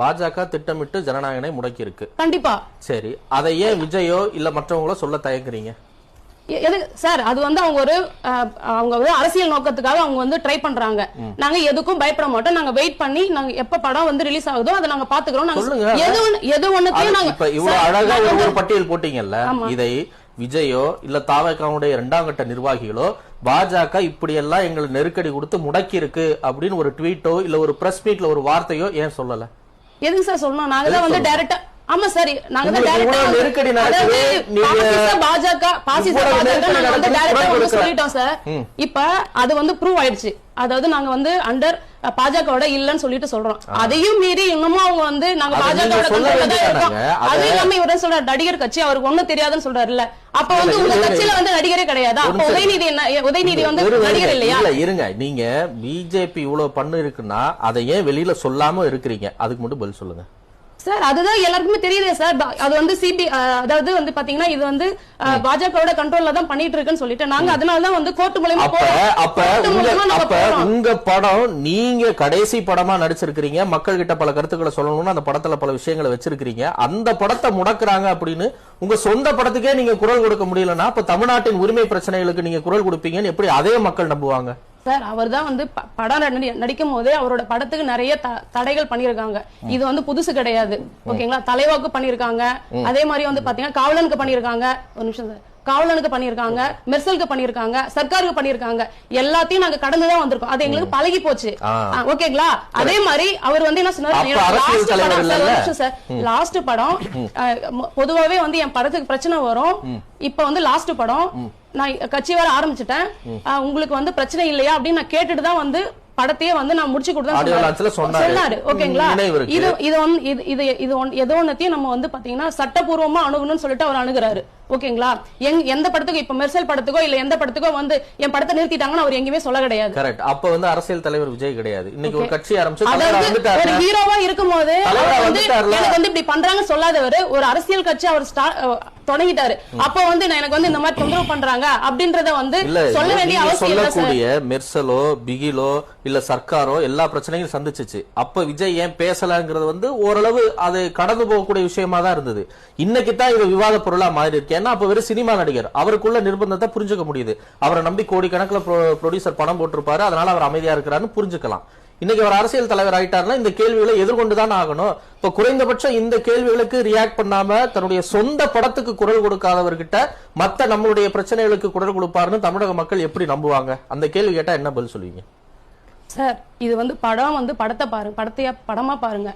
பாஜக திட்டமிட்டு ஜனநாயகனை முடக்கி இருக்கு கண்டிப்பா. சரி அதை ஏன் விஜயோ இல்ல மற்றவங்களோ சொல்ல தயங்குறீங்க? சார் அது வந்து அவங்க ஒரு அவங்க வந்து அரசியல் நோக்கத்துக்காக அவங்க வந்து ட்ரை பண்றாங்க. நாங்க எதுக்கும் பயப்பட மாட்டோம். நாங்க வெயிட் பண்ணி நாங்க எப்ப படம் வந்து ரிலீஸ் ஆகுதோ அதை நாங்க பாத்துக்கிறோம். நாங்க சொல்லுங்க. எது எது ஒண்ணுத்தையும் நாங்க இப்ப இவ்வளவு அழகா ஒரு பட்டியல் போட்டீங்கல்ல இதை விஜயோ இல்ல தாவகாவுடைய இரண்டாம் கட்ட நிர்வாகிகளோ பாஜக இப்படி எல்லாம் எங்களுக்கு நெருக்கடி கொடுத்து முடக்கி இருக்கு அப்படின்னு ஒரு ட்வீட்டோ இல்ல ஒரு பிரஸ் மீட்ல ஒரு வார்த்தையோ ஏன் சொல்லல? எதுக்கு சார் சொல்லணும்? நாங்க தான் வந்து டைரக்டா ஆமா சார். நாங்க தான் நெருக்கடி பாஜக பாசிச இவ்வளவு பாஜக நாங்க வந்து டைரக்டா. சொல்லிட்டோம் சார். இப்ப அது வந்து ப்ரூவ் ஆயிடுச்சு. அதாவது நாங்க வந்து அண்டர் பாஜகவோட இல்லன்னு சொல்லிட்டு சொல்றோம். அதையும் மீறி இன்னமும் அவங்க வந்து நாங்க பாஜகவோட சொல்ல கண்ட்ரோல்ல தான் இருக்கோம்? அதை- இல்லாம இவரே சொல்ற நடிகர் கட்சி அவருக்கு ஒண்ணும் தெரியாதுன்னு சொல்றாருல்ல. அப்ப வந்து உங்க கட்சியில வந்து நடிகரே கிடையாதா. அப்ப. உதயநிதி என்ன உதயநிதி வந்து நடிகர் இல்லையா? இல்ல இருங்க. நீங்க பிஜேபி இவ்வளவு பண்ணு இருக்குன்னா அதை ஏன் வெளியில சொல்லாம இருக்கிறீங்க? அதுக்கு மட்டும் பதில் சொல்லுங்க. சார் அதுதான் எல்லாருக்குமே தெரியுதே சார். அது வந்து சிபி அதாவது வந்து பாத்தீங்கன்னா இது வந்து பாஜகவோட கண்ட்ரோல்ல தான் பண்ணிட்டு இருக்குன்னு சொல்லிட்டு நாங்க அதனால தான் வந்து கோர்ட் மூலமா அப்ப உங்க படம் நீங்க கடைசி படமா நடிச்சிருக்கிறீங்க மக்கள் கிட்ட பல கருத்துக்களை சொல்லணும்னு அந்த படத்துல பல விஷயங்களை வச்சிருக்கிறீங்க. அந்த படத்தை முடக்குறாங்க அப்படின்னு உங்க சொந்த படத்துக்கே நீங்க குரல் கொடுக்க முடியலன்னா அப்ப தமிழ்நாட்டின் உரிமை பிரச்சனைகளுக்கு நீங்க குரல் கொடுப்பீங்கன்னு எப்படி அதே மக்கள் நம்புவாங்க? சார் அவர் தான் வந்து படம் நடி- நடிக்கும் போதே அவரோட படத்துக்கு நிறைய தடைகள் பண்ணிருக்காங்க இது வந்து புதுசு கிடையாது. ஓகேங்களா? தலைவாக்கு பண்ணிருக்காங்க அதே மாதிரி வந்து பாத்தீங்கன்னா காவலனுக்கு பண்ணிருக்காங்க ஒரு நிமிஷம் சார். காவலனுக்கு பண்ணிருக்காங்க மெர்சலுக்கு பண்ணிருக்காங்க சர்க்காருக்கு பண்ணிருக்காங்க எல்லாத்தையும் நாங்க கடந்து தான் வந்திருக்கோம். அது எங்களுக்கு பழகி போச்சு. ஓகேங்களா? அதே மாதிரி அவர் வந்து என்ன சொன்னாரு? சார், லாஸ்ட் படம் பொதுவாவே வந்து என் படத்துக்கு பிரச்சனை வரும். இப்ப வந்து லாஸ்ட் படம் நான் கட்சி வர ஆரம்பிச்சிட்டேன். உங்களுக்கு வந்து பிரச்சனை இல்லையா அப்படின்னு நான் கேட்டுட்டு தான் வந்து படத்தையே வந்து நான் முடிச்சு கொடுத்தேன் சொன்னாரு. ஓகேங்களா. இது இது இது இது ஏதோ ஒன்னத்தையும் நம்ம வந்து பாத்தீங்கன்னா சட்டப்பூர்வமா அணுகணும்னு சொல்லிட்டு அவர் அணுகுறாரு. ஓகேங்களா? எங் எந்த படத்துக்கோ இப்ப மெர்சல் படத்துக்கோ இல்ல எந்த படத்துக்கோ வந்து என் படத்தை நிறுத்திட்டாங்கன்னு அவர் எங்கேயுமே சொல்ல கிடையாது. கரெக்ட். அப்ப வந்து அரசியல் தலைவர் விஜய் கிடையாது. இன்னைக்கு ஒரு கட்சி ஆரம்பிச்சு ஒரு ஹீரோவா இருக்கும்போது. எனக்கு வந்து இப்படி பண்றாங்க சொல்லாதவர் ஒரு அரசியல் கட்சி அவர் தொடங்கிட்டாரு. அப்ப வந்து நான் எனக்கு வந்து இந்த மாதிரி தொந்தரவு பண்றாங்க அப்படின்றத வந்து சொல்ல வேண்டிய அவசியம் சொல்லக்கூடிய மெர்சலோ பிகிலோ இல்ல சர்க்காரோ எல்லா பிரச்சனையும் சந்திச்சுச்சு. அப்ப விஜய் ஏன் பேசலங்கிறது வந்து ஓரளவு அது கடந்து போகக்கூடிய விஷயமா தான் இருந்தது. இன்னைக்கு தான் இது விவாத பொருளா மாறி இருக்கு ஏன்னா அப்ப வெறும் சினிமா நடிகர். அவருக்குள்ள நிர்பந்தத்தை புரிஞ்சுக்க முடியுது. அவரை நம்பி கோடிக்கணக்கில் ப்ரொடியூசர் பணம் போட்டிருப்பாரு. அதனால அவர் அமைதியா இருக்கிறாருன்னு புரிஞ்சுக்கலாம். இன்னைக்கு அவர் அரசியல் தலைவர் ஆயிட்டாருன்னா இந்த கேள்விகளை எதிர்கொண்டுதான் ஆகணும். இப்ப குறைந்தபட்சம் இந்த கேள்விகளுக்கு ரியாக்ட் பண்ணாம தன்னுடைய சொந்த படத்துக்கு குரல் கொடுக்காதவர்கிட்ட மத்த நம்மளுடைய பிரச்சனைகளுக்கு குரல் கொடுப்பாருன்னு தமிழக மக்கள் எப்படி நம்புவாங்க? அந்த கேள்வி கேட்டா என்ன பதில் சொல்லுவீங்க? சார் இது வந்து படம் வந்து படத்தை பாருங்க படத்தையா படமா பாருங்க.